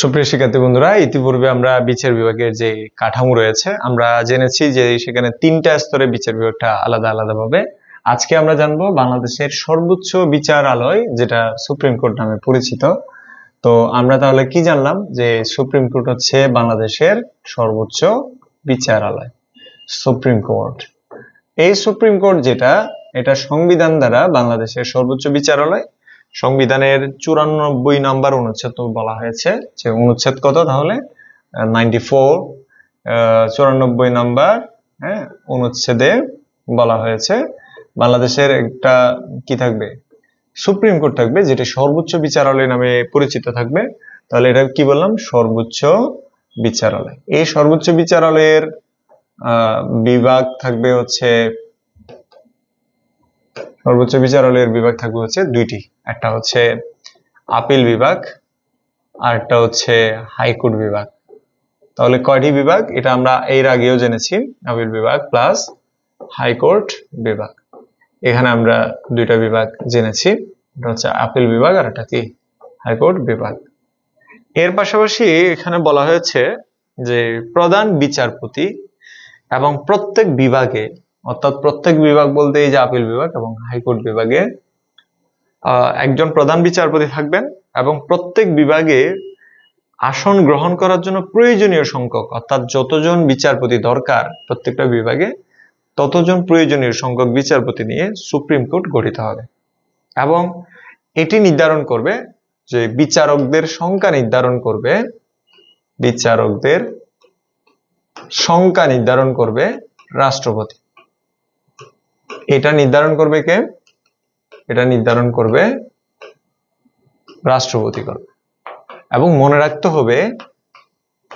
সুপ্রিয় শিক্ষার্থী বন্ধুরা, ইতিপূর্বে আমরা বিচার বিভাগের যে কাঠামো রয়েছে, আমরা জেনেছি যে সেখানে তিনটা স্তরে বিচার বিভাগটা আলাদা আলাদাভাবে। আজকে আমরা জানব বাংলাদেশের সর্বোচ্চ বিচারালয়, যেটা সুপ্রিম কোর্ট নামে পরিচিত। তো আমরা তাহলে কি জানলাম? যে সুপ্রিম কোর্ট হচ্ছে বাংলাদেশের সর্বোচ্চ বিচারালয়, সুপ্রিম কোর্ট। এই সুপ্রিম কোর্ট যেটা, এটা সংবিধান দ্বারা বাংলাদেশের সর্বোচ্চ বিচারালয় সংবিধানের চুরানব্বই নাম্বার অনুচ্ছেদ বলা হয়েছে যে অনুচ্ছেদ কত তাহলে? নাইনটি ফোর হ্যাঁ অনুচ্ছেদে বলা হয়েছে। বাংলাদেশের একটা কি থাকবে? সুপ্রিম কোর্ট থাকবে, যেটা সর্বোচ্চ বিচারালয় নামে পরিচিত থাকবে। তাহলে এটা কি বললাম? সর্বোচ্চ বিচারালয়। এই সর্বোচ্চ বিচারালয়ের বিভাগ থাকবে হচ্ছে, সর্বোচ্চ বিচারালয়ের বিভাগ থাকবে হচ্ছে দুইটি। একটা হচ্ছে আপিল বিভাগ, আর একটা হচ্ছে হাইকোর্ট বিভাগ। তাহলে কয়টি বিভাগ? এটা আমরা এর আগেও জেনেছি, আপিল বিভাগ প্লাস হাইকোর্ট বিভাগ। এখানে আমরা দুইটা বিভাগ জেনেছি, এটা হচ্ছে আপিল বিভাগ আর একটা কি? হাইকোর্ট বিভাগ। এর পাশাপাশি এখানে বলা হয়েছে যে প্রধান বিচারপতি এবং প্রত্যেক বিভাগে, অর্থাৎ প্রত্যেক বিভাগ বলতে এই যে আপিল বিভাগ এবং হাইকোর্ট বিভাগে একজন প্রধান বিচারপতি থাকবেন এবং প্রত্যেক বিভাগে আসন গ্রহণ করার জন্য প্রয়োজনীয় সংখ্যক, অর্থাৎ যতজন বিচারপতি দরকার প্রত্যেকটা বিভাগে, ততজন প্রয়োজনীয় সংখ্যক বিচারপতি নিয়ে সুপ্রিম কোর্ট গঠিত হবে। এবং এটি নির্ধারণ করবে যে বিচারকদের সংখ্যা নির্ধারণ করবে, বিচারকদের সংখ্যা নির্ধারণ করবে রাষ্ট্রপতি। এটা নির্ধারণ করবে কে? এটা নির্ধারণ করবে রাষ্ট্রপতি করবে এবং মনে রাখতে হবে,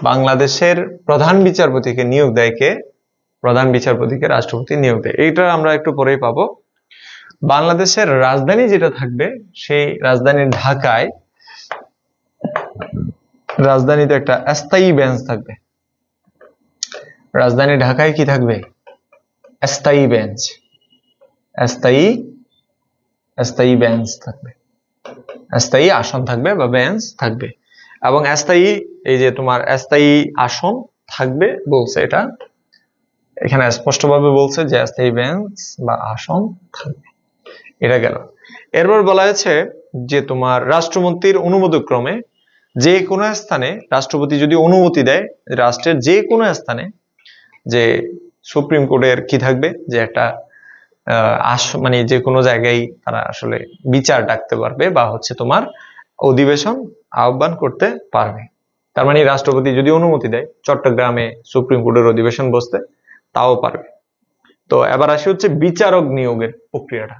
বাংলাদেশের প্রধান বিচারপতিকে নিয়োগ দেয় কে? প্রধান বিচারপতিকে রাষ্ট্রপতি নিয়োগ দেয়। এইটা আমরা একটু পরেই পাবো। বাংলাদেশের রাজধানী যেটা থাকবে, সেই রাজধানী ঢাকায় রাজধানীতে একটা স্থায়ী বেঞ্চ থাকবে। রাজধানী ঢাকায় কি থাকবে? স্থায়ী বেঞ্চ। স্থায়ী স্থায়ী বেঞ্চ থাকবে। স্থায়ী আসন থাকবে বা বেঞ্চ থাকবে। এবং স্থায়ী, এই যে তোমার স্থায়ী আসন থাকবে বলছে এটা, এখানে স্পষ্টভাবে বলছে যে স্থায়ী বেঞ্চ বা আসন থাকবে। এটা গেল। এরপর বলা হয়েছে যে তোমার রাষ্ট্রমন্ত্রীর অনুমোদক্রমে যে কোনো স্থানে, রাষ্ট্রপতি যদি অনুমতি দেয়, রাষ্ট্রের যে কোনো স্থানে যে সুপ্রিম কোর্টের কি থাকবে? যে একটা আস মানে যে কোনো জায়গায় তারা আসলে বিচার ডাকতে পারবে বা হচ্ছে তোমার অধিবেশন আহ্বান করতে পারবে। তার মানে রাষ্ট্রপতি যদি অনুমতি দেয়, চট্টগ্রামে সুপ্রিম কোর্টের অধিবেশন বসতে, তাও পারবে। তো এবার আসি হচ্ছে বিচারক নিয়োগের প্রক্রিয়াটা।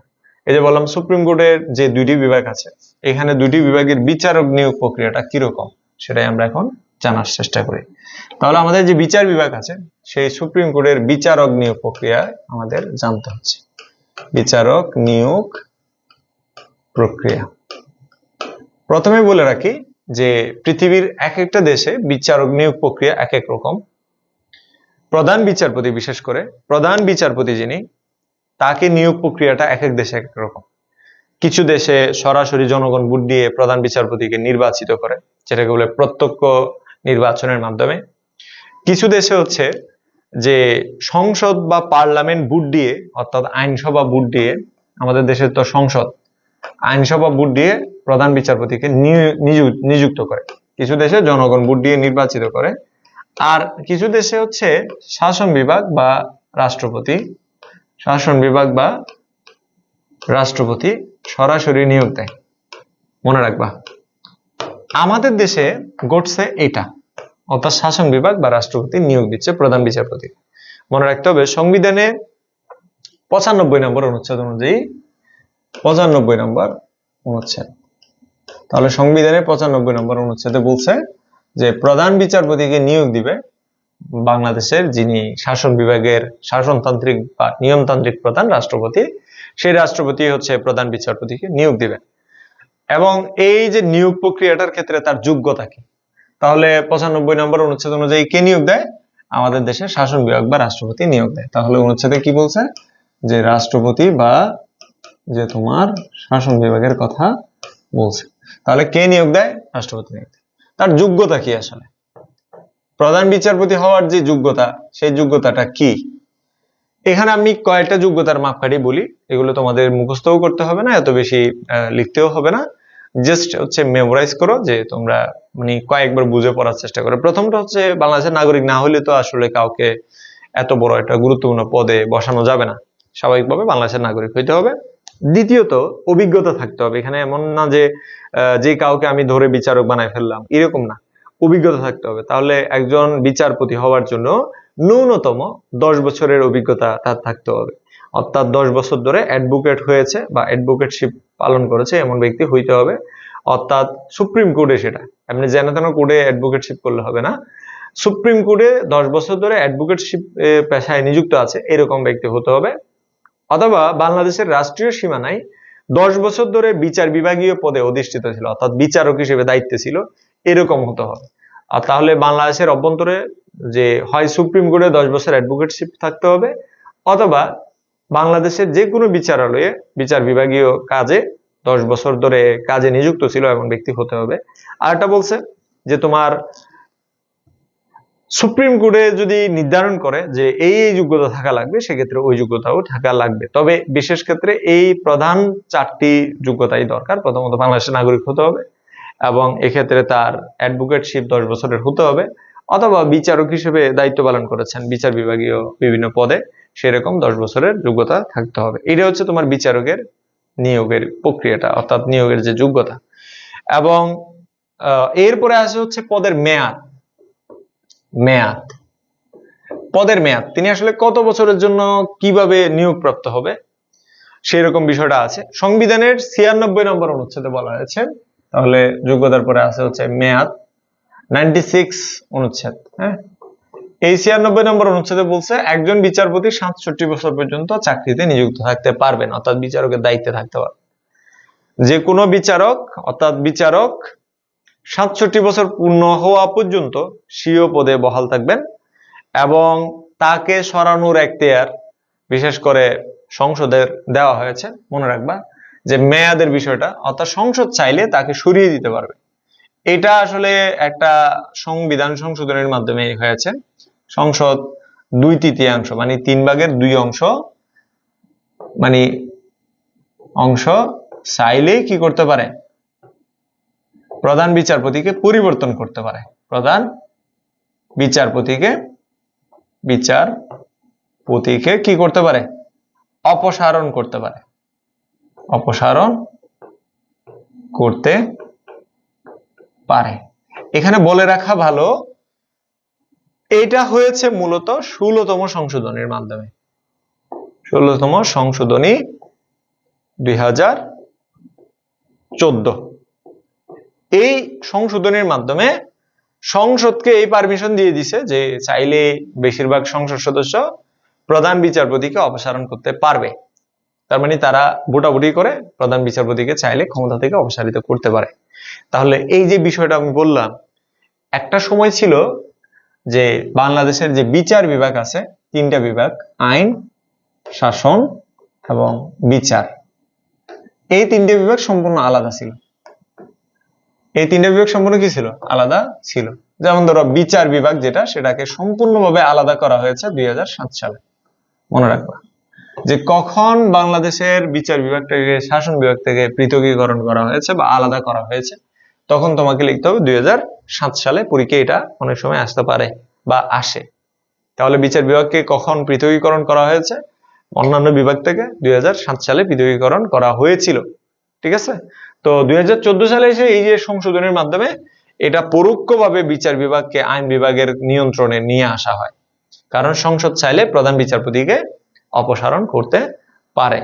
এই যে বললাম, সুপ্রিম কোর্টের যে দুইটি বিভাগ আছে, এখানে দুইটি বিভাগের বিচারক নিয়োগ প্রক্রিয়াটা কীরকম, সেটাই আমরা এখন জানার চেষ্টা করি। তাহলে আমাদের যে বিচার বিভাগ আছে, সেই সুপ্রিম কোর্টের বিচারক নিয়োগ প্রক্রিয়া আমাদের জানতে হচ্ছে। বিচারক নিয়োগ প্রক্রিয়া। প্রথমে বলে রাখি যে পৃথিবীর এক একটা দেশে বিচারক নিয়োগ প্রক্রিয়া এক এক রকম। প্রধান বিচারপতি বিশেষ করে, প্রধান বিচারপতি যিনি, তাকে নিয়োগ প্রক্রিয়াটা এক এক দেশে এক এক রকম। কিছু দেশে সরাসরি জনগণ ভোট দিয়ে প্রধান বিচারপতিকে নির্বাচিত করে, যেটাকে বলে প্রত্যক্ষ নির্বাচনের মাধ্যমে। কিছু দেশে হচ্ছে যে সংসদ বা পার্লামেন্ট বুট দিয়ে, অর্থাৎ আইনসভা বুট দিয়ে, আমাদের দেশের তো সংসদ, আইনসভা বুট দিয়ে প্রধান বিচারপতিকে নিয়ু- নিযুক্ত করে। কিছু দেশে জনগণ বুট দিয়ে নির্বাচিত করে। আর কিছু দেশে হচ্ছে শাসন বিভাগ বা রাষ্ট্রপতি, শাসন বিভাগ বা রাষ্ট্রপতি সরাসরি নিয়োগ দেয়। মনে রাখবা। আমাদের দেশে ঘটছে এটা। অর্থাৎ শাসন বিভাগ বা রাষ্ট্রপতি নিয়োগ দিচ্ছে প্রধান বিচারপতি। মনে রাখতে হবে, সংবিধানে পঁচানব্বই নম্বর অনুচ্ছেদ অনুযায়ী পঁচানব্বই নম্বর অনুচ্ছেদ। তাহলে সংবিধানে পঁচানব্বই নম্বর অনুচ্ছেদে বলছে যে প্রধান বিচারপতিকে নিয়োগ দিবে বাংলাদেশের যিনি শাসন বিভাগের শাসনতান্ত্রিক বা নিয়মতান্ত্রিক প্রধান রাষ্ট্রপতি, সেই রাষ্ট্রপতি হচ্ছে প্রধান বিচারপতিকে নিয়োগ দিবেন। এবং এই যে নিয়োগ প্রক্রিয়াটার ক্ষেত্রে তার যোগ্যতা কি? তাহলে পঁচানব্বই নম্বর অনুচ্ছেদ অনুযায়ী কে নিয়োগ দেয়? আমাদের দেশে শাসন বিভাগ বা রাষ্ট্রপতি নিয়োগ দেয়। তাহলে অনুচ্ছেদে কি বলছে? যে রাষ্ট্রপতি বা যে তোমার শাসন বিভাগের কথা বলছে। তাহলে কে নিয়োগ দেয়? রাষ্ট্রপতি নিয়োগ দেয়। তার যোগ্যতা কি আসলে? প্রধান বিচারপতি হওয়ার যে যোগ্যতা, সেই যোগ্যতাটা কি? এখানে আমি কয়েকটা যোগ্যতার মাপকাঠি বলি। এগুলো তোমাদের মুখস্থও করতে হবে না, এত বেশি লিখতেও হবে না। জাস্ট হচ্ছে মেমোরাইজ করো যে তোমরা মানে কয়েকবার বুঝে পড়ার চেষ্টা করো। প্রথমটা হচ্ছে বাংলাদেশের নাগরিক না হলে তো আসলে কাউকে এত বড় একটা গুরুত্বপূর্ণ পদে বসানো যাবে না। স্বাভাবিকভাবে বাংলাদেশের নাগরিক হইতে হবে। দ্বিতীয়ত, অভিজ্ঞতা থাকতে হবে। এখানে এমন না যে যে কাউকে আমি ধরে বিচারক বানায় ফেললাম, এরকম না। অভিজ্ঞতা থাকতে হবে। তাহলে একজন বিচারপতি হওয়ার জন্য ন্যূনতম দশ বছরের অভিজ্ঞতা তার থাকতে হবে। অর্থাৎ দশ বছর ধরে অ্যাডভোকেট হয়েছে বা অ্যাডভোকেটশিপ পালন করেছে এমন ব্যক্তি হইতে হবে। অর্থাৎ সুপ্রিম কোর্টে সেটা। এমনি যেন তেন কোর্টে অ্যাডভোকেটশিপ করলে হবে না। সুপ্রিম কোর্টে দশ বছর ধরে অ্যাডভোকেটশিপ পেশায় নিযুক্ত আছে, এরকম ব্যক্তি হতে হবে। অথবা বাংলাদেশের রাষ্ট্রীয় সীমানায় দশ বছর ধরে বিচার বিভাগীয় পদে অধিষ্ঠিত ছিল, অর্থাৎ বিচারক হিসেবে দায়িত্বে ছিল, এরকম হতে হবে। আর তাহলে বাংলাদেশের অভ্যন্তরে যে হয় সুপ্রিম কোর্টে দশ বছর অ্যাডভোকেটশিপ থাকতে হবে, অথবা বাংলাদেশের যে কোনো বিচারালয়ে, বিচার বিভাগীয় কাজে দশ বছর ধরে কাজে নিযুক্ত ছিল এমন ব্যক্তি হতে হবে। আরেকটা বলছে যে তোমার সুপ্রিম কোর্টে যদি নির্ধারণ করে যে এই এই যোগ্যতা থাকা লাগবে, সেক্ষেত্রে ওই যোগ্যতাও থাকা লাগবে। তবে বিশেষ ক্ষেত্রে এই প্রধান চারটি যোগ্যতাই দরকার। প্রথমত বাংলাদেশের নাগরিক হতে হবে এবং এক্ষেত্রে তার অ্যাডভোকেটশিপ দশ বছরের হতে হবে অথবা বিচারক হিসেবে দায়িত্ব পালন করেছেন বিচার বিভাগীয় বিভিন্ন পদে। সেরকম দশ বছরের যোগ্যতা থাকতে হবে। এটা হচ্ছে তোমার বিচারকের নিয়োগের প্রক্রিয়াটা, অর্থাৎ নিয়োগের যে যোগ্যতা। এবং এরপরে আসে হচ্ছে পদের মেয়াদ। মেয়াদ। পদের মেয়াদ। তিনি আসলে কত বছরের জন্য কীভাবে নিয়োগপ্রাপ্ত হবে? সেই রকম বিষয়টা আছে। সংবিধানের ছিয়ানব্বই নম্বর অনুচ্ছেদে বলা হয়েছে, তাহলে যোগ্যতার পরে আছে হচ্ছে মেয়াদ। নাইনটি সিক্স অনুচ্ছেদ হ্যাঁ? এই ছিয়ানব্বই নম্বর অনুচ্ছেদে বলছে, একজন বিচারপতি সাতষট্টি বছর পর্যন্ত চাকরিতে নিযুক্ত থাকতে পারবেন, অর্থাৎ বিচারকের দায়িত্বে থাকতে পারবেন। যে কোনো বিচারক, অর্থাৎ বিচারক সাতষট্টি বছর পূর্ণ হওয়া পর্যন্ত স্বীয় পদে বহাল থাকবেন এবং তাকে সরানোর এখতিয়ার, বিশেষ করে সংসদের দেওয়া হয়েছে, মনে রাখবা, যে মেয়াদের বিষয়টা, অর্থাৎ সংসদ চাইলে তাকে সরিয়ে দিতে পারবে। এটা আসলে একটা সংবিধান সংশোধনের মাধ্যমে হয়েছে। সংসদ দুই তৃতীয়াংশ মানে তিন ভাগের দুই অংশ মানে অংশ চাইলেই কি করতে পারে? প্রধান বিচারপতিকে পরিবর্তন করতে পারে। প্রধান বিচারপতিকে বিচারপতিকে কি করতে পারে? অপসারণ করতে পারে। অপসারণ করতে পারে। এখানে বলে রাখা ভালো এটা হয়েছে মূলত ষোলতম সংশোধনের মাধ্যমে। ষোলতম সংশোধনী দুই হাজার চোদ্দ। এই সংশোধনের মাধ্যমে সংসদকে এই পারমিশন দিয়ে দিছে যে চাইলে বেশিরভাগ সংসদ সদস্য প্রধান বিচারপতিকে অপসারণ করতে পারবে। তার মানে তারা ভোটাভুটি করে প্রধান বিচারপতিকে চাইলে ক্ষমতা থেকে অপসারিত করতে পারে। তাহলে এই যে বিষয়টা আমি বললাম, একটা সময় ছিল যে বাংলাদেশের যে বিচার বিভাগ আছে, তিনটা বিভাগ, আইন, শাসন এবং বিচার। এই তিনটে বিভাগ সম্পূর্ণ আলাদা ছিল। এই তিনটে বিভাগ সম্পূর্ণ কি ছিল? আলাদা ছিল। যেমন ধরো, বিচার বিভাগ যেটা, সেটাকে সম্পূর্ণভাবে আলাদা করা হয়েছে দুই হাজার সাত সালে। মনে রাখবা। যে কখন বাংলাদেশের বিচার বিভাগটাকে শাসন বিভাগ থেকে পৃথকীকরণ করা হয়েছে বা আলাদা করা হয়েছে তখন তোমাকে লিখতে হবে দুই সালে পরীক্ষা এটা অনেক সময় আসতে পারে বা আসে। তাহলে বিচার বিভাগকে কখন পৃথকীকরণ করা হয়েছে? অন্যান্য বিভাগ থেকে দুই হাজার সাত সালে পৃথকীকরণ করা হয়েছিল। ঠিক আছে? তো দুই হাজার চোদ্দ সালে এসে এই যে সংশোধনের মাধ্যমে এটা পরোক্ষভাবে বিচার বিভাগকে আইন বিভাগের নিয়ন্ত্রণে নিয়ে আসা হয়। কারণ সংসদ চাইলে প্রধান বিচারপতিকে অপসারণ করতে পারে।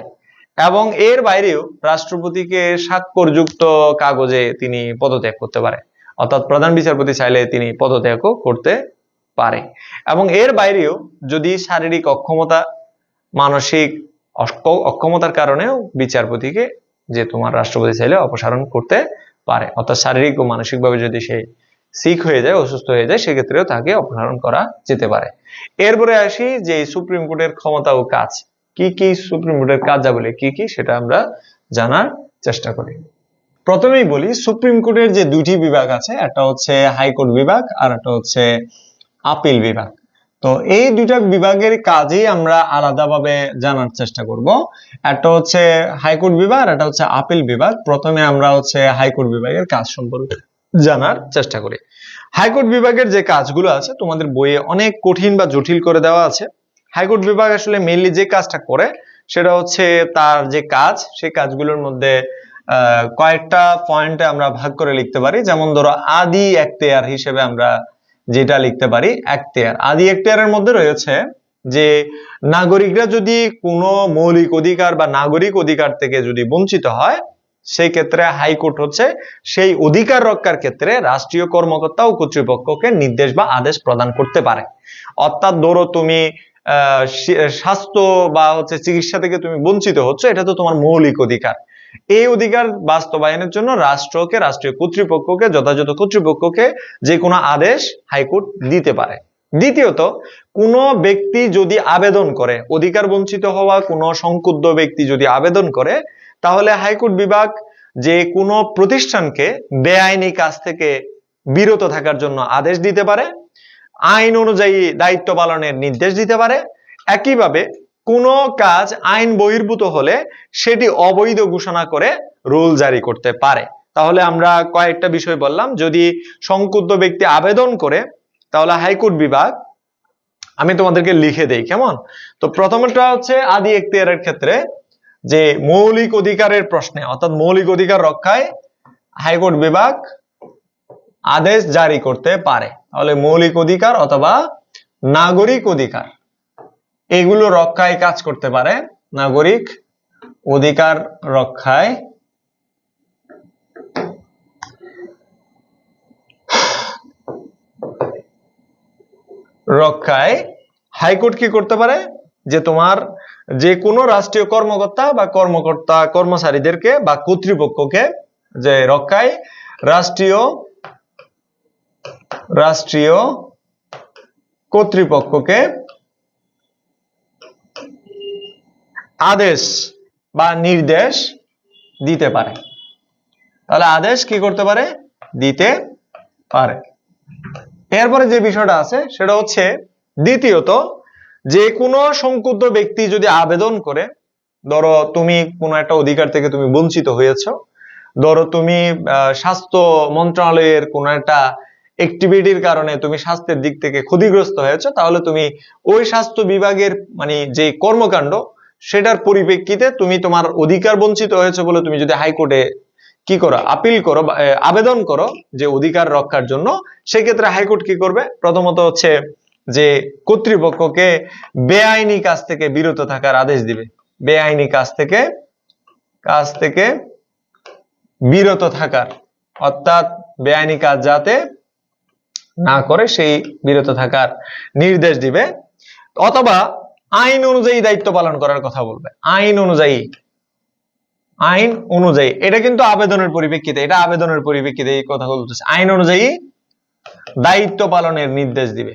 এবং এর বাইরেও রাষ্ট্রপতিকে স্বাক্ষরযুক্ত কাগজে তিনি পদত্যাগ করতে পারে। অর্থাৎ প্রধান বিচারপতি চাইলে তিনি পদত্যাগও করতে পারে। এবং এর বাইরেও যদি শারীরিক অক্ষমতা, মানসিক অক্ষমতার কারণেও বিচারপতিকে যে তোমার রাষ্ট্রপতি চাইলে অপসারণ করতে পারে। অর্থাৎ শারীরিক ও মানসিকভাবে যদি সে সিক হয়ে যায়, অসুস্থ হয়ে যায়, সেক্ষেত্রেও তাকে অপসারণ করা যেতে পারে। এরপরে আসি যে সুপ্রিম কোর্টের ক্ষমতা ও কাজ। কি কি সুপ্রিম কোর্টের কার্যাবলী, কি কি সেটা আমরা জানার চেষ্টা করি। প্রথমেই বলি, সুপ্রিম কোর্টের যে দুইটি বিভাগ আছে, একটা হচ্ছে হাইকোর্ট বিভাগ আর একটা হচ্ছে আপিল বিভাগ। তো এই দুইটা বিভাগের কাজই আমরা আলাদাভাবে জানার চেষ্টা করব। একটা হচ্ছে হাইকোর্ট বিভাগ, আর একটা হচ্ছে আপিল বিভাগ। প্রথমে আমরা হচ্ছে হাইকোর্ট বিভাগের কাজ সম্পর্কে জানার চেষ্টা করি। হাইকোর্ট বিভাগের যে কাজগুলো আছে, তোমাদের বইয়ে অনেক কঠিন বা জটিল করে দেওয়া আছে। হাইকোর্ট বিভাগ আসলে মেইনলি যে কাজটা করে, সেটা হচ্ছে তার যে কাজ, সেই কাজগুলোর মধ্যে কয়েকটা পয়েন্টে আমরা ভাগ করে লিখতে পারি। যেমন ধরো আদি এখতিয়ার হিসেবে আমরা যেটা লিখতে পারি, এখতিয়ার। আদি এখতিয়ারের মধ্যে রয়েছে যে নাগরিকরা যদি কোনো মৌলিক অধিকার বা নাগরিক অধিকার থেকে যদি বঞ্চিত হয়, সেই ক্ষেত্রে হাইকোর্ট হচ্ছে সেই অধিকার রক্ষার ক্ষেত্রে রাষ্ট্রীয় কর্মকর্তা ও কর্তৃপক্ষকে নির্দেশ বা আদেশ প্রদান করতে পারে। অর্থাৎ ধরো তুমি স্বাস্থ্য বা হচ্ছে চিকিৎসা থেকে তুমি বঞ্চিত হচ্ছ, এটা তো তোমার মৌলিক অধিকার। এই অধিকার বাস্তবায়নের জন্য রাষ্ট্রকে, রাষ্ট্রীয় কর্তৃপক্ষকে, যথাযথ কর্তৃপক্ষকে যে কোনো আদেশ হাইকোর্ট দিতে পারে। দ্বিতীয়ত, কোনো ব্যক্তি যদি আবেদন করে, অধিকার বঞ্চিত হওয়া কোনো সংক্ষুব্ধ ব্যক্তি যদি আবেদন করে, তাহলে হাইকোর্ট বিভাগ যে কোনো প্রতিষ্ঠানকে বেআইনি কাজ থেকে বিরত থাকার জন্য আদেশ দিতে পারে। আইন অনুযায়ী দায়িত্ব পালনের নির্দেশ দিতে পারে। একইভাবে কোনো কাজ আইন বহির্ভূত হলে সেটি অবৈধ ঘোষণা করে রুল জারি করতে পারে। তাহলে আমরা কয়েকটা বিষয় বললাম। যদি সংক্ষুব্ধ ব্যক্তি আবেদন করে, তাহলে হাইকোর্ট বিভাগ, আমি তোমাদেরকে লিখে দেই কেমন? তো প্রথমটা হচ্ছে আদি এখতিয়ারের ক্ষেত্রে যে মৌলিক অধিকারের প্রশ্নে, অর্থাৎ মৌলিক অধিকার রক্ষায় হাইকোর্ট বিভাগ আদেশ জারি করতে পারে। তাহলে মৌলিক অধিকার অথবা নাগরিক অধিকার। এগুলো রক্ষায় কাজ করতে পারে। নাগরিক অধিকার রক্ষায়। রক্ষায় হাইকোর্ট কি করতে পারে? যে তোমার যে কোনো রাষ্ট্রীয় কর্মকর্তা বা কর্মকর্তা, কর্মচারীদেরকে বা কর্তৃপক্ষকে যে রক্ষায় রাষ্ট্রীয় রাষ্ট্রীয় কর্তৃপক্ষকে আদেশ বা নির্দেশ দিতে পারে। তাহলে আদেশ কি করতে পারে? দিতে পারে। এরপরে যে বিষয়টা আছে, সেটা হচ্ছে দ্বিতীয়ত, যে কোনো সংক্ষুব্ধ ব্যক্তি যদি আবেদন করে, ধরো তুমি কোনো একটা অধিকার থেকে তুমি বঞ্চিত হয়েছ, ধরো তুমি স্বাস্থ্য মন্ত্রণালয়ের কোনো একটা অ্যাক্টিভিটির কারণে তুমি স্বাস্থ্যের দিক থেকে ক্ষতিগ্রস্ত হয়েছে, তাহলে তুমি ওই স্বাস্থ্য বিভাগের মানে যে কর্মকাণ্ড, সেটার পরিপ্রেক্ষিতে তুমি তোমার অধিকার বঞ্চিত হয়েছে বলে তুমি যদি হাইকোর্টে কি করো আপিল করো আবেদন করো যে অধিকার রক্ষার জন্য, সেক্ষেত্রে হাইকোর্ট কি করবে? প্রথমত হচ্ছে যে কর্তৃপক্ষকে বেআইনি কাজ থেকে বিরত থাকার আদেশ দিবে। বেআইনি কাজ থেকে কাজ থেকে বিরত থাকার, অর্থাৎ বেআইনি কাজ যাতে না করে সেই বিরত থাকার নির্দেশ দিবে। অথবা আইন অনুযায়ী দায়িত্ব পালন করার কথা বলবে। আইন অনুযায়ী। আইন অনুযায়ী। এটা কিন্তু আবেদনের পরিপ্রেক্ষিতে, এটা আবেদনের পরিপ্রেক্ষিতে এই কথা বলতেছে। আইন অনুযায়ী দায়িত্ব পালনের নির্দেশ দিবে।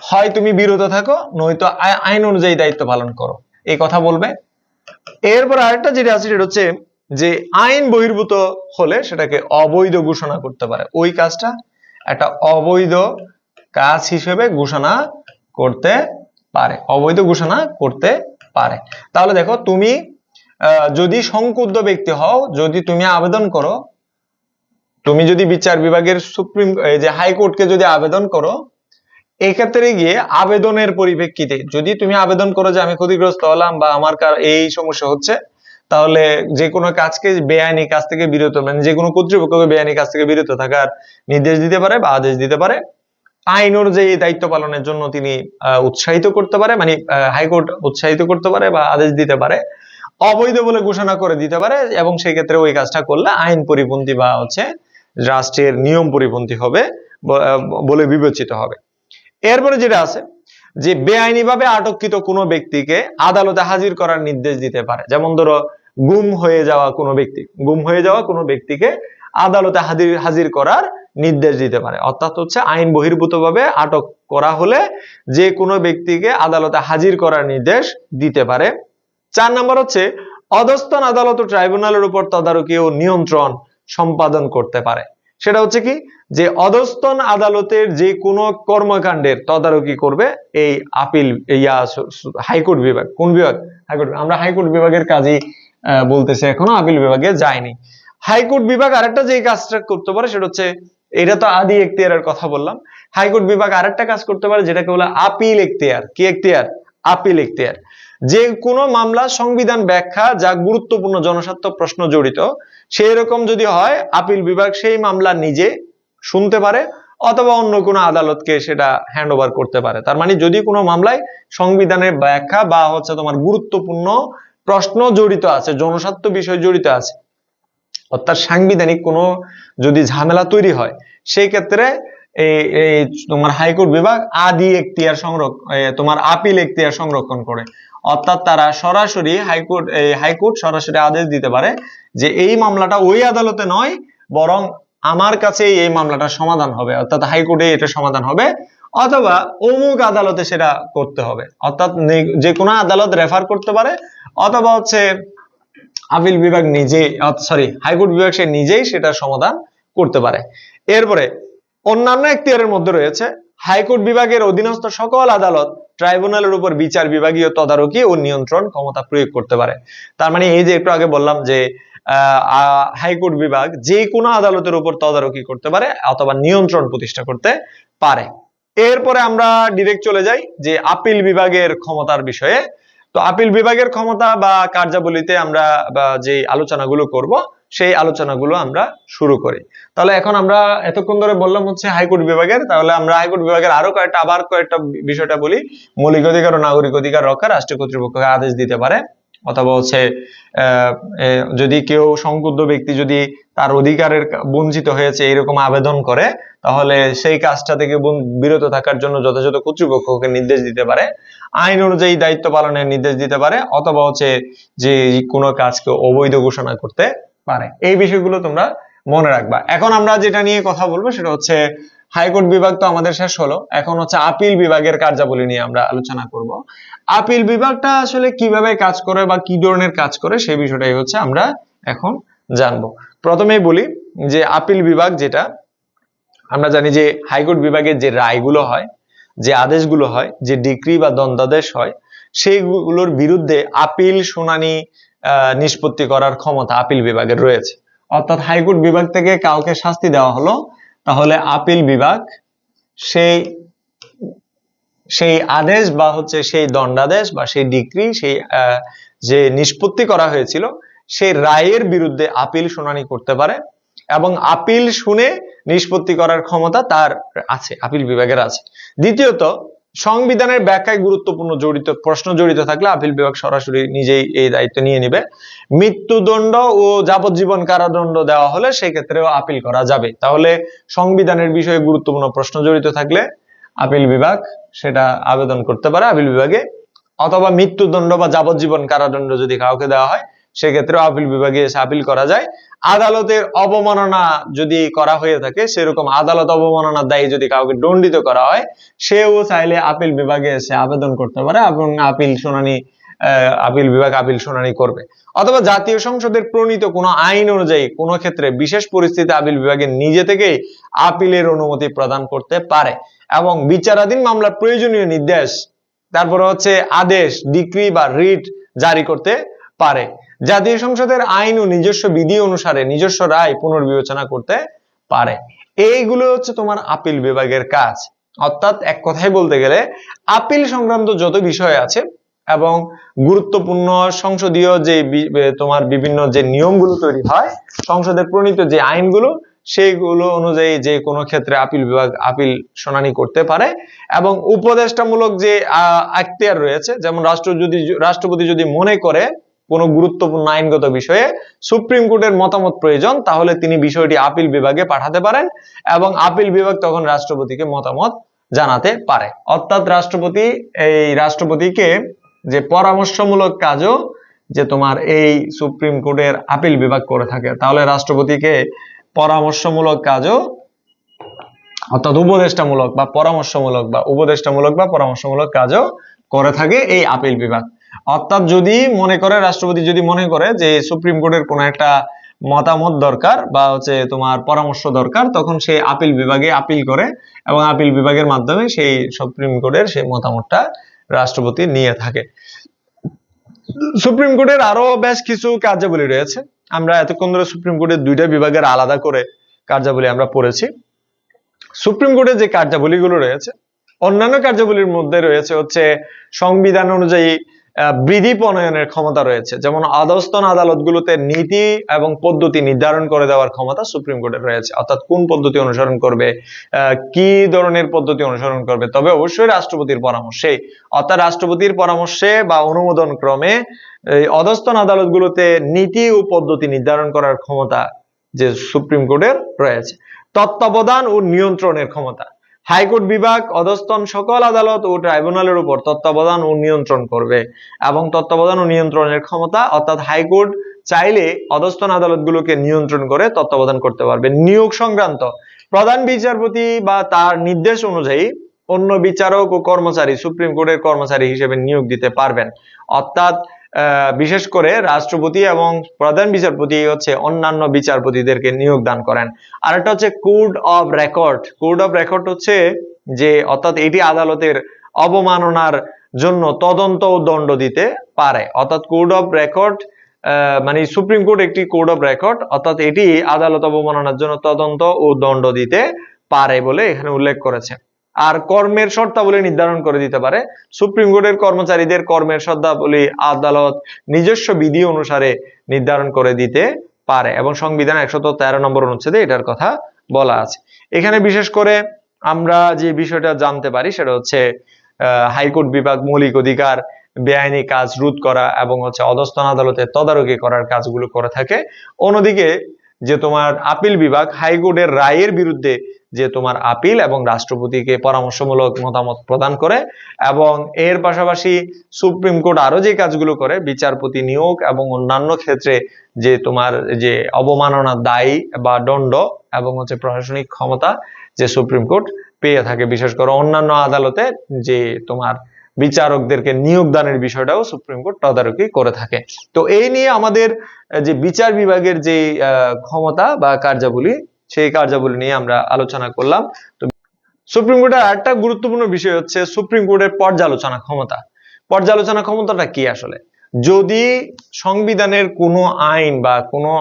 হয় তুমি বিরত থাকো, নয়তো আইন অনুযায়ী দায়িত্ব পালন করো। এই কথা বলবে। এরপর আরেকটা যেটা আছে, সেটা হচ্ছে যে আইন বহির্ভূত হলে সেটাকে অবৈধ ঘোষণা করতে পারে। ওই কাজটা একটা অবৈধ কাজ হিসেবে ঘোষণা করতে পারে। অবৈধ ঘোষণা করতে পারে। তাহলে দেখো, তুমি যদি সংক্ষুব্ধ ব্যক্তি হও, যদি তুমি আবেদন করো, তুমি যদি বিচার বিভাগের সুপ্রিম যে হাইকোর্টকে যদি আবেদন করো, এক্ষেত্রে গিয়ে আবেদনের পরিপ্রেক্ষিতে যদি তুমি আবেদন করো যে আমি ক্ষতিগ্রস্ত হলাম বা আমার এই সমস্যা হচ্ছে তাহলে যে কোনো কাজকে বেআইনি কাজ থেকে বিরত মানে যে কোনো কর্তৃপক্ষকে বেআইনি কাজ থেকে বিরত থাকার নির্দেশ দিতে পারে বা আদেশ দিতে পারে। আইন অনুযায়ী দায়িত্ব পালনের জন্য তিনি উৎসাহিত করতে পারে মানে হাইকোর্ট উৎসাহিত করতে পারে বা আদেশ দিতে পারে। অবৈধ বলে ঘোষণা করে দিতে পারে এবং সেই ক্ষেত্রে ওই কাজটা করলে আইন পরিপন্থী বা হচ্ছে রাষ্ট্রের নিয়ম পরিপন্থী হবে বলে বিবেচিত হবে। এরপরে যেটা আছে, যে বেআইনিভাবে আটককৃত কোনো ব্যক্তিকে আদালতে হাজির করার নির্দেশ দিতে পারে। যেমন ধরো গুম হয়ে যাওয়া কোনো ব্যক্তি, গুম হয়ে যাওয়া কোনো ব্যক্তিকে আদালতে হাজির হাজির করার নির্দেশ দিতে পারে। অর্থাৎ হচ্ছে আইন বহির্ভূতভাবে আটক করা হলে যে কোনো ব্যক্তিকে আদালতে হাজির করার নির্দেশ দিতে পারে। চার নম্বর হচ্ছে, অধস্তন আদালত ও ট্রাইব্যুনালের উপর তদারকি ও নিয়ন্ত্রণ সম্পাদন করতে পারে। সেটা হচ্ছে কি? যে অধস্তন আদালতের যে কোনো কর্মকাণ্ডের তদারকি করবে এই আপিল, ইয়া হাইকোর্ট বিভাগ। কোন বিভাগ? হাইকোর্ট, আমরা হাইকোর্ট বিভাগের কাজই বলতেছি এখনও, আপিল বিভাগে যায়নি। হাইকোর্ট বিভাগ আরেকটা যে কাজটা করতে পারে, সেটা হচ্ছে, এটা তো আদি এখতিয়ারের কথা বললাম, হাইকোর্ট বিভাগ আরেকটা কাজ করতে পারে, যেটাকে বলে আপিল এখতিয়ার। কি এখতিয়ার? আপিল এখতিয়ার। যে কোনো মামলা, সংবিধান ব্যাখ্যা, যা গুরুত্বপূর্ণ জনস্বার্থ প্রশ্ন জড়িত সেই রকম যদি হয়, আপিল বিভাগ সেই মামলা নিজে শুনতে পারে, অথবা অন্য কোনো আদালতকে সেটা হ্যান্ড করতে পারে। তার মানে যদি কোনো মামলায় সংবিধানের ব্যাখ্যা বা হচ্ছে তোমার গুরুত্বপূর্ণ প্রশ্ন জড়িত আছে, জনস্বার্থ বিষয় জড়িত আছে। অর্থাৎ সাংবিধানিক কোনো যদি ঝামেলা তৈরি হয় সেই ক্ষেত্রে তোমার হাইকোর্ট বিভাগ আদি এখতিয়ার সংরক্ষণ তোমার আপিল এখতিয়ার সংরক্ষণ করে। অর্থাৎ তারা সরাসরি হাইকোর্ট এই হাইকোর্ট সরাসরি আদেশ দিতে পারে যে এই মামলাটা ওই আদালতে নয়, বরং আমার কাছে এই মামলাটা সমাধান হবে। অর্থাৎ হাইকোর্টে এটা সমাধান হবে, অথবা অমুক আদালতে সেটা করতে হবে। অর্থাৎ যে কোনো আদালত রেফার করতে পারে অথবা হচ্ছে আপিল বিভাগ নিজেই সরি হাইকোর্ট বিভাগ সে নিজেই সেটা সমাধান করতে পারে। এরপরে অন্যান্য এখতিয়ারের মধ্যে রয়েছে, হাইকোর্ট বিভাগের অধীনস্থ সকল আদালত ট্রাইব্যুনালের উপর বিচার বিভাগীয় তদারকি ও নিয়ন্ত্রণ ক্ষমতা প্রয়োগ করতে পারে। তার মানে এই যে একটু আগে বললাম যে হাইকোর্ট বিভাগ যে কোনো আদালতের উপর তদারকি করতে পারে অথবা নিয়ন্ত্রণ প্রতিষ্ঠা করতে পারে। এরপরে আমরা ডিরেক্ট চলে যাই যে আপিল বিভাগের ক্ষমতার বিষয়ে। তো আপিল বিভাগের ক্ষমতা বা কার্যাবলীতে আমরা যে আলোচনাগুলো করব, সেই আলোচনাগুলো আমরা শুরু করি। তাহলে এখন আমরা এতক্ষণ ধরে বললাম হচ্ছে হাইকোর্ট বিভাগের, তাহলে আমরা হাইকোর্ট বিভাগের আরও কয়েকটা, আবার কয়েকটা বিষয়টা বলি। মৌলিক অধিকার ও নাগরিক অধিকার রক্ষা রাষ্ট্রীয় কর্তৃপক্ষকে আদেশ দিতে পারে। অথবা হচ্ছে যদি কেউ সংকুদ্ধ ব্যক্তি যদি তার অধিকারের বঞ্চিত হয়েছে, এরকম আবেদন করে তাহলে সেই কাজটা থেকে বিরত থাকার জন্য যথাযথ কর্তৃপক্ষকে নির্দেশ দিতে পারে। আইন অনুযায়ী দায়িত্ব পালনের নির্দেশ দিতে পারে, অথবা হচ্ছে যে কোনো কাজকে অবৈধ ঘোষণা করতে পারে। এই বিষয়গুলো তোমরা মনে রাখবা। এখন আমরা যেটা নিয়ে কথা বলব সেটা হচ্ছে, হাইকোর্ট বিভাগ তো আমাদের শেষ হলো। এখন হচ্ছে আপিল বিভাগের কার্যাবলী নিয়ে আমরা আলোচনা করব। আপিল বিভাগটা আসলে কীভাবে কাজ করে বা কি ধরনের কাজ করে সেই বিষয়টাই হচ্ছে আমরা এখন জানব। প্রথমেই বলি যে আপিল বিভাগ যেটা আমরা জানি যে হাইকোর্ট বিভাগের যে রায়গুলো হয়, যে আদেশগুলো হয়, যে ডিক্রি বা দণ্ডাদেশ হয়, সেইগুলোর বিরুদ্ধে আপিল শুনানি নিষ্পত্তি করার ক্ষমতা আপিল বিভাগের রয়েছে। অর্থাৎ হাইকোর্ট বিভাগ থেকে কাউকে শাস্তি দেওয়া হলো, তাহলে আপিল বিভাগ সেই সেই আদেশ বা হচ্ছে সেই দণ্ডাদেশ বা সেই ডিক্রি, সেই যে নিষ্পত্তি করা হয়েছিল, সেই রায়ের বিরুদ্ধে আপিল শুনানি করতে পারে এবং আপিল শুনে নিষ্পত্তি করার ক্ষমতা তার আছে, আপিল বিভাগের আছে। দ্বিতীয়ত, সংবিধানের ব্যাখ্যায় গুরুত্বপূর্ণ জড়িত, প্রশ্ন জড়িত থাকলে আপিল বিভাগ সরাসরি নিজেই এই দায়িত্ব নিয়ে নিবে। মৃত্যুদণ্ড ও যাবজ্জীবন কারাদণ্ড দেওয়া হলে সেই ক্ষেত্রেও আপিল করা যাবে। তাহলে সংবিধানের বিষয়ে গুরুত্বপূর্ণ প্রশ্ন জড়িত থাকলে আপিল বিভাগ সেটা আবেদন করতে পারে আপিল বিভাগে। অথবা মৃত্যুদণ্ড বা যাবজ্জীবন কারাদণ্ড যদি কাউকে দেওয়া হয় সেক্ষেত্রেও আপিল বিভাগে এসে আপিল করা যায়। আদালতের অবমাননা যদি করা হয়ে থাকে, সেরকম আদালত অবমাননার দায়ী যদি কাউকে দণ্ডিত করা হয়, সেও চাইলে আপিল বিভাগে এসে আবেদন করতে পারে এবং আপিল শুনানি আপিল বিভাগ আপিল শুনানি করবে। অথবা জাতীয় সংসদের প্রণীত কোনো আইন অনুযায়ী কোনো ক্ষেত্রে বিশেষ পরিস্থিতি আপিল বিভাগে নিজে থেকেই আপিলের অনুমতি প্রদান করতে পারে এবং বিচারাধীন মামলার প্রয়োজনীয় নির্দেশ, তারপরে হচ্ছে আদেশ, ডিক্রি বা রিট জারি করতে পারে। জাতীয় সংসদের আইন ও নিজস্ব বিধি অনুসারে নিজস্ব রায় পুনর্বিবেচনা করতে পারে। এইগুলো হচ্ছে তোমার আপিল বিভাগের কাজ। অর্থাৎ এক কথায় বলতে গেলে আপিল সংক্রান্ত যত বিষয় আছে এবং গুরুত্বপূর্ণ সংসদীয় যে তোমার বিভিন্ন যে নিয়মগুলো তৈরি হয় সংসদে প্রণীত যে আইনগুলো সেইগুলো অনুযায়ী যে কোনো ক্ষেত্রে আপিল বিভাগ আপিল শুনানি করতে পারে এবং উপদেষ্টামূলক যে আহ, এখতিয়ার রয়েছে যেমন রাষ্ট্র যদি রাষ্ট্রপতি যদি মনে করে কোনো গুরুত্বপূর্ণ আইনগত বিষয়ে সুপ্রিম কোর্টের মতামত প্রয়োজন, তাহলে তিনি বিষয়টি আপিল বিভাগে পাঠাতে পারেন এবং আপিল বিভাগ তখন রাষ্ট্রপতিকে মতামত জানাতে পারে। অর্থাৎ রাষ্ট্রপতি, এই রাষ্ট্রপতিকে যে পরামর্শমূলক কাজও যে তোমার এই সুপ্রিম কোর্টের আপিল বিভাগ করে থাকে, তাহলে রাষ্ট্রপতিকে পরামর্শমূলক কাজও, অর্থাৎ উপদেষ্টামূলক বা পরামর্শমূলক বা উপদেষ্টামূলক বা পরামর্শমূলক কাজও করে থাকে এই আপিল বিভাগ। অর্থাৎ যদি মনে করে, রাষ্ট্রপতি যদি মনে করে যে সুপ্রিম কোর্টের কোনো একটা মতামত দরকার বা হচ্ছে তোমার পরামর্শ দরকার, তখন সে আপিল বিভাগে আপিল করে এবং আপিল বিভাগের মাধ্যমে সেই সুপ্রিম কোর্টের সেই মতামতটা রাষ্ট্রপতি নিয়ে থাকে। সুপ্রিম কোর্টের আরও বেশ কিছু কার্যাবলী রয়েছে। আমরা এতক্ষণ ধরে সুপ্রিম কোর্টের দুইটা বিভাগের আলাদা করে কার্যাবলী আমরা পড়েছি। সুপ্রিম কোর্টের যে কার্যাবলীগুলো রয়েছে, অন্যান্য কার্যাবলীর মধ্যে রয়েছে হচ্ছে সংবিধান অনুযায়ী বিধি প্রণয়নের ক্ষমতা রয়েছে। যেমন আদস্তন আদালতগুলোতে নীতি এবং পদ্ধতি নির্ধারণ করে দেওয়ার ক্ষমতা সুপ্রিম কোর্টের রয়েছে। অর্থাৎ কোন পদ্ধতি অনুসরণ করবে কি ধরনের পদ্ধতি অনুসরণ করবে? তবে অবশ্যই রাষ্ট্রপতির পরামর্শে, অর্থাৎ রাষ্ট্রপতির পরামর্শে বা অনুমোদন ক্রমে অধস্তন আদালতগুলোতে নীতি ও পদ্ধতি নির্ধারণ করার ক্ষমতা যে সুপ্রিম কোর্টের রয়েছে। তত্ত্বাবধান ও নিয়ন্ত্রণের ক্ষমতা। হাইকোর্ট বিভাগ, অধস্তন সকল আদালত ও ট্রাইব্যুনালের উপর তত্ত্বাবধান ও নিয়ন্ত্রণ করবে এবং তত্ত্বাবধান ও নিয়ন্ত্রণের ক্ষমতা অর্থাৎ হাইকোর্ট চাইলে অধস্তন আদালতগুলোকে নিয়ন্ত্রণ করে তত্ত্বাবধান করতে পারবে। নিয়োগ সংক্রান্ত প্রধান বিচারপতি বা তার নির্দেশ অনুযায়ী অন্য বিচারক ও কর্মচারী সুপ্রিম কোর্টের কর্মচারী হিসেবে নিয়োগ দিতে পারবেন। অর্থাৎ বিশেষ করে রাষ্ট্রপতি এবং প্রধান বিচারপতি হচ্ছে অন্যান্য বিচারপতিদেরকে নিয়োগ দান করেন। আর একটা হচ্ছে court of record. Court of record হচ্ছে যে, অর্থাৎ এটি আদালতের অবমাননার জন্য তদন্ত ও দণ্ড দিতে পারে। অর্থাৎ কোড অফ রেকর্ড মানে সুপ্রিম কোর্ট একটি কোড অফ রেকর্ড, অর্থাৎ এটি আদালত অবমাননার জন্য তদন্ত ও দণ্ড দিতে পারে বলে এখানে উল্লেখ করেছে। আর কর্মের শর্তাবলী নির্ধারণ করে দিতে পারে। সুপ্রিম কোর্টের কর্মচারীদের কর্মের শর্তাবলী আদালত নিজস্ব বিধি অনুসারে নির্ধারণ করে দিতে পারে এবং সংবিধান একশত তেরো নম্বর অনুচ্ছেদে এটার কথা বলা আছে। এখানে বিশেষ করে আমরা যে বিষয়টা জানতে পারি সেটা হচ্ছে হাইকোর্ট বিভাগ মৌলিক অধিকার, বেআইনি কাজ রোধ করা এবং হচ্ছে অধস্তন আদালতে তদারকি করার কাজগুলো করে থাকে। অন্যদিকে যে তোমার আপিল বিভাগ হাইকোর্টের রায়ের বিরুদ্ধে যে তোমার আপিল এবং রাষ্ট্রপতিকে পরামর্শমূলক মতামত প্রদান করে এবং এর পাশাপাশি সুপ্রিম কোর্ট আরও যে কাজগুলো করে, বিচারপতি নিয়োগ এবং অন্যান্য ক্ষেত্রে যে তোমার যে অবমাননার দায়ী বা দণ্ড এবং হচ্ছে প্রশাসনিক ক্ষমতা যে সুপ্রিম কোর্ট পেয়ে থাকে, বিশেষ করে অন্যান্য আদালতে যে তোমার বিচারকদেরকে নিয়োগ দানের বিষয়টাও সুপ্রিম কোর্ট তদারকি করে থাকে। তো এই নিয়ে আমাদের যে বিচার বিভাগের যে ক্ষমতা বা কার্যাবলী সেই কার্যাবলী নিয়ে আমরা আলোচনা করলাম। তো সুপ্রিম কোর্টের আরেকটা গুরুত্বপূর্ণ বিষয় হচ্ছে সুপ্রিম কোর্টের পর্যালোচনা ক্ষমতা। পর্যালোচনা ক্ষমতাটা কি আসলে? যদি সংবিধানের কোনো আইন বা কোনো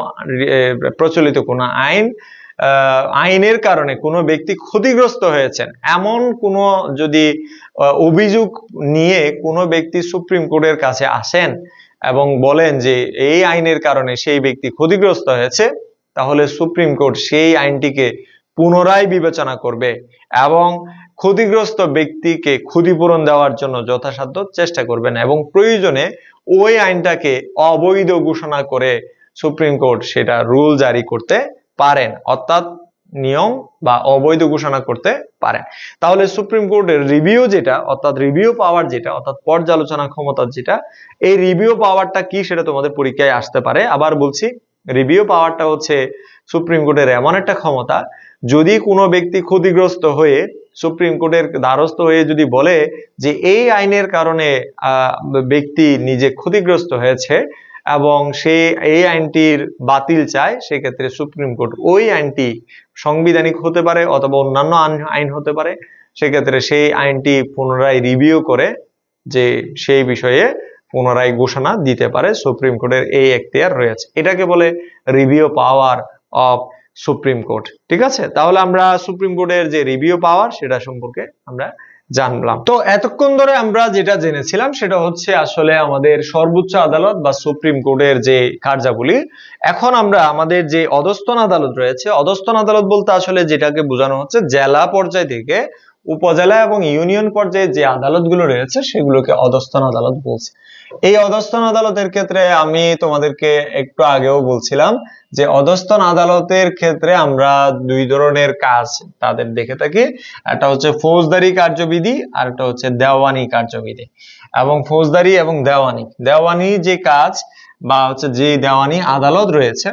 প্রচলিত কোনো আইন আইনের কারণে কোনো ব্যক্তি ক্ষতিগ্রস্ত হয়েছেন, এমন কোনো যদি অভিযোগ নিয়ে কোনো ব্যক্তি সুপ্রিম কোর্টের কাছে আসেন এবং বলেন যে এই আইনের কারণে সেই ব্যক্তি ক্ষতিগ্রস্ত হয়েছে তাহলে সুপ্রিম কোর্ট সেই আইনটিকে পুনরায় বিবেচনা করবে এবং ক্ষতিগ্রস্ত ব্যক্তিকে ক্ষতিপূরণ দেওয়ার জন্য যথাসাধ্য চেষ্টা করবেন এবং প্রয়োজনে ওই আইনটাকে অবৈধ ঘোষণা করে সুপ্রিম কোর্ট সেটা রুল জারি করতে পারেন, অর্থাৎ নিয়ম বা অবৈধ ঘোষণা করতে পারেন। তাহলে সুপ্রিম কোর্টের রিভিউ যেটা, অর্থাৎ রিভিউ পাওয়ার যেটা, অর্থাৎ পর্যালোচনা ক্ষমতা যেটা, এই রিভিউ পাওয়ারটা কি সেটা তোমাদের পরীক্ষায় আসতে পারে। আবার বলছি রিভিউ পাওয়ারটা হচ্ছে সুপ্রিম কোর্টের এমন একটা ক্ষমতা, যদি কোনো ব্যক্তি ক্ষতিগ্রস্ত হয়ে সুপ্রিম কোর্টের দ্বারস্থ হয়ে যদি বলে যে এই আইনের কারণে ব্যক্তি নিজে ক্ষতিগ্রস্ত হয়েছে এবং সে এই আইনটির বাতিল চায়, সেক্ষেত্রে সুপ্রিম কোর্ট ওই আইনটি সাংবিধানিক হতে পারে অথবা অন্যান্য আইন হতে পারে, সেক্ষেত্রে সেই আইনটি পুনরায় রিভিউ করে যে সেই বিষয়ে পুনরায় ঘোষণা দিতে পারে সুপ্রিম কোর্টের এই এখতিয়ার রয়েছে। এটাকে বলে review power of supreme court. ঠিক আছে? তাহলে আমরা সুপ্রিম কোর্টের যে রিভিউ পাওয়ার সেটা সম্পর্কে আমরা জানলাম। তো এতক্ষণ ধরে আমরা যেটা জেনেছিলাম, সেটা হচ্ছে আসলে আমাদের সর্বোচ্চ আদালত বা সুপ্রিম কোর্টের যে কার্যাবলী। এখন আমরা আমাদের যে অধস্তন আদালত রয়েছে, অধস্তন আদালত বলতে আসলে যেটাকে বোঝানো হচ্ছে, জেলা পর্যায় থেকে উপজেলা এবং ইউনিয়ন পর্যায়ে যে আদালতগুলো রয়েছে, সেগুলোকে অধস্তন আদালত বলছে। এই অধস্তন আদালতের ক্ষেত্রে আমি তোমাদেরকে একটু আগেও বলছিলাম যে অধস্তন আদালতের ক্ষেত্রে আমরা দুই ধরনের কাজ তাদের দেখে থাকি। একটা হচ্ছে ফৌজদারি কার্যবিধি, আর একটা হচ্ছে দেওয়ানি কার্যবিধি। এবং ফৌজদারি এবং দেওয়ানি। দেওয়ানি যে কাজ বা হচ্ছে যে দেওয়ানি আদালত রয়েছে,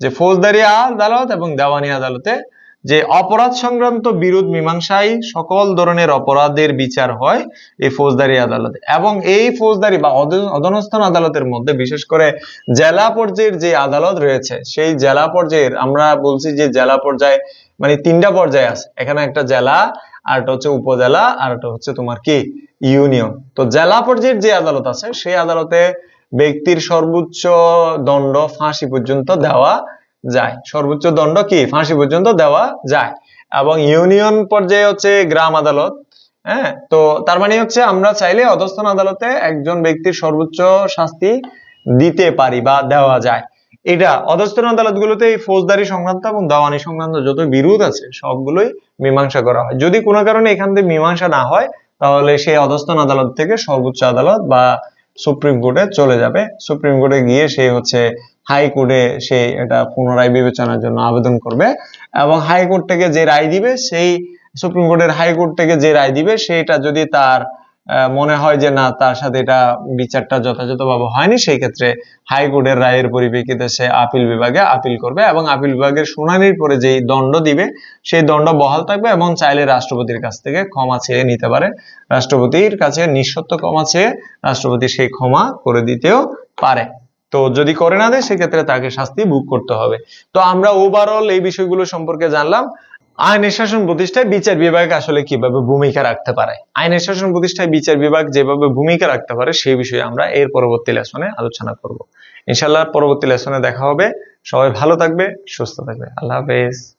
যে ফৌজদারি আদালত এবং দেওয়ানি আদালতে যে অপরাধ সংক্রান্ত বিরোধ মীমাংসায় সকল ধরনের অপরাধের বিচার হয় এই ফৌজদারি আদালতে। এবং এই ফৌজদারি বা অধ- অধস্তন আদালতের মধ্যে, বিশেষ করে জেলা পর্যায়ের যে আদালত রয়েছে, সেই জেলা পর্যায়ের, আমরা বলছি যে জেলা পর্যায়ে মানে তিনটা পর্যায়ে আছে। এখানে একটা জেলা আর একটা হচ্ছে উপজেলা আর একটা হচ্ছে তোমার কি? ইউনিয়ন। তো জেলা পর্যায়ের যে আদালত আছে, সেই আদালতে ব্যক্তির সর্বোচ্চ দণ্ড ফাঁসি পর্যন্ত দেওয়া যায়। সর্বোচ্চ দণ্ড কি? ফাঁসি পর্যন্ত দেওয়া যায়। এবং ইউনিয়ন পর্যায়ে হচ্ছে গ্রাম আদালত হ্যাঁ? তো তার মানে হচ্ছে আমরা চাইলে অধস্থন আদালতে একজন ব্যক্তির সর্বোচ্চ শাস্তি দিতে পারি বা দেওয়া যায়। এটা অধস্থন আদালতগুলোতে এই ফৌজদারি সংক্রান্ত এবং দেওয়ানি সংক্রান্ত যত বিরোধ আছে, সবগুলোই মীমাংসা করা হয়। যদি কোনো কারণে এখান থেকে মীমাংসা না হয়, তাহলে সেই অধস্থন আদালত থেকে সর্বোচ্চ আদালত বা সুপ্রিম কোর্টে চলে যাবে। সুপ্রিম কোর্টে গিয়ে সে হচ্ছে হাইকোর্টে সে এটা পুনরায় বিবেচনার জন্য আবেদন করবে এবং হাইকোর্ট থেকে যে রায় দিবে, সেই সুপ্রিম কোর্টের হাইকোর্ট থেকে যে রায় দিবে, সেটা যদি তার মনে হয় যে না, তার সাথে এটা বিচারটা যথাযথভাবে হয়নি, সেই ক্ষেত্রে হাইকোর্টের রায়ের পরিপ্রেক্ষিতে সে আপিল বিভাগে আপিল করবে এবং আপিল বিভাগের শুনানির পরে যেই দণ্ড দিবে, সেই দণ্ড বহাল থাকবে এবং চাইলে রাষ্ট্রপতির কাছ থেকে ক্ষমা চেয়ে নিতে পারে। রাষ্ট্রপতির কাছে নিঃশর্ত ক্ষমা চেয়ে রাষ্ট্রপতি সেই ক্ষমা করে দিতেও পারে। তো যদি করে না দেয়, সেক্ষেত্রে তাকে শাস্তি ভোগ করতে হবে। তো আমরা ওভারঅল এই বিষয়গুলো সম্পর্কে জানলাম। আইনের শাসন প্রতিষ্ঠায় বিচার বিভাগ আসলে কীভাবে ভূমিকা রাখতে পারে? আইনের শাসন প্রতিষ্ঠায় বিচার বিভাগ যেভাবে ভূমিকা রাখতে পারে, সেই বিষয়ে আমরা এর পরবর্তী লেসনে আলোচনা করব। ইনশাল্লাহ পরবর্তী লেসনে দেখা হবে। সবাই ভালো থাকবে, সুস্থ থাকবে। আল্লাহ হাফেজ।